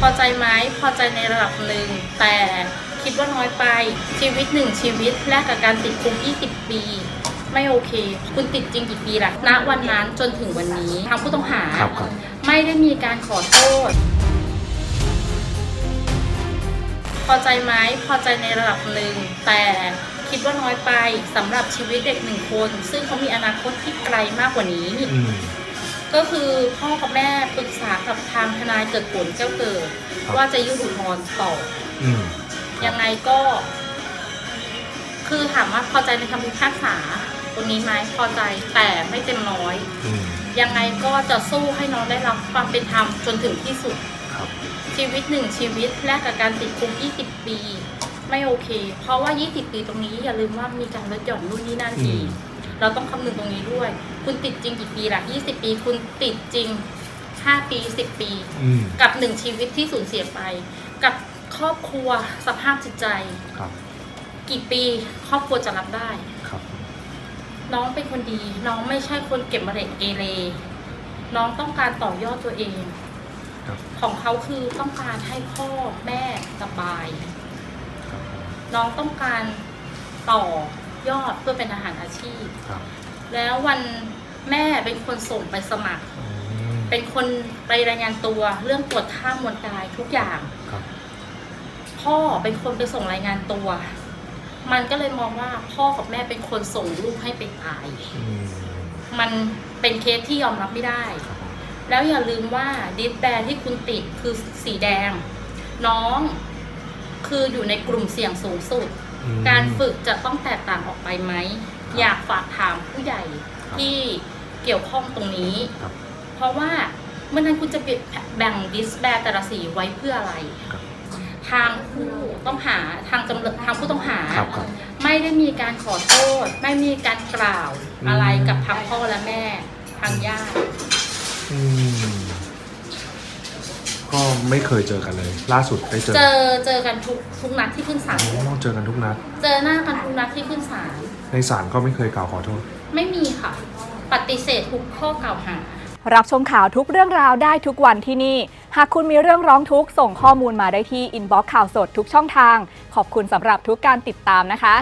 พอใจไหมพอใจในระดับหนึ่ง แต่คิดว่าน้อยไปชีวิตหนึ่งชีวิตแลกกับการติดคุก20 ปี ไม่โอเค คุณติดจริงกี่ปีล่ะณวันนั้นจนถึงวันนี้ทางผู้ต้องหา ครับครับ ไม่ได้มีการขอโทษ พอใจไหมพอใจในระดับหนึ่ง แต่คิดว่าน้อยไปสำหรับชีวิตเด็กหนึ่งคน ซึ่งเขามีอนาคตที่ไกลมากกว่านี้ อืม ก็คือพ่อกับแม่ปรึกษากับทางทนายเกิดผลแก้วเกิด ครับ ว่าจะยื่นอุทธรณ์ต่อ อืม ยังไงก็ คือถามว่าพอใจในคำพิพากษาตรงนี้ไหมพอใจแต่ไม่เต็มร้อย อืม ยังไงก็จะสู้ให้น้องได้รับความเป็นธรรมจนถึงที่สุด ครับ ชีวิตหนึ่งชีวิตแลกกับการติดคุก 20 ปี ไม่โอเค เพราะว่า 20 ปีตรงนี้อย่าลืมว่ามีการลดหย่อนนู่นนี่นั่นอือีม ก เราต้องคำนึงตรงนี้ด้วย คุณติดจริงกี่ปีล่ะ20ปี คุณติดจริง5ปี10ปี อืมกับหนึ่งชีวิตที่สูญเสียไป กับครอบครัวสภาพจิตใจ ครับกี่ปีครอบครัวจะรับได้ ครับน้องเป็นคนดี น้องไม่ใช่คนเก็บมะเร็งเกเรน้องต้องการต่อยอดตัวเอง ครับ ของเขาคือต้องการให้พ่อแม่สบาย ครับ น้องต้องการต่อ ยอดเพื่อเป็นอาหารอาชีพ ครับแล้ววันแม่เป็นคนส่งไปสมัคร อืมเป็นคนไปรายงานตัวเรื่องตรวจท่ามวลกายทุกอย่าง ครับพ่อเป็นคนไปส่งรายงานตัว มันก็เลยมองว่าพ่อกับแม่เป็นคนส่งลูกให้ไปตาย อืมมันเป็นเคสที่ยอมรับไม่ได้ ครับผมแล้วอย่าลืมว่าดิสแบนที่คุณติดคือสีแดง น้องคืออยู่ในกลุ่มเสี่ยงสูงสุดอืม การฝึกจะต้องแตกต่างออกไปไหมครับอยากฝากถามผู้ใหญ่ครับที่เกี่ยวข้องตรงนี้ครับเพราะว่าเมื่อนั้นคุณจะแบ่งดิสแบนแต่ละสีไว้เพื่ออะไรครับทางผู้ต้องหาทางจำเลยทางผู้ต้องหาครับครับไม่ได้มีการขอโทษ ไม่มีการกล่าวอืมอะไรกับทางพ่อและแม่ทางญาติ อืมก็ ไม่เคยเจอกันเลย ล่าสุดได้เจอเจอเจอกันทุกทุกนัดที่ขึ้นศาลอ๋อเจอกันทุกนัด เจอหน้ากันทุกนัดที่ขึ้นศาลในศาลก็ไม่เคยกล่าวขอโทษ ไม่มีค่ะ ปฏิเสธทุกข้อกล่าวหา รับชมข่าวทุกเรื่องราวได้ทุกวันที่นี่ หากคุณมีเรื่องร้องทุกข์ส่งข้อมูลมาได้ที่อินบ็อกซ์ข่าวสดทุกช่องทาง ขอบคุณสำหรับทุกการติดตามนะคะ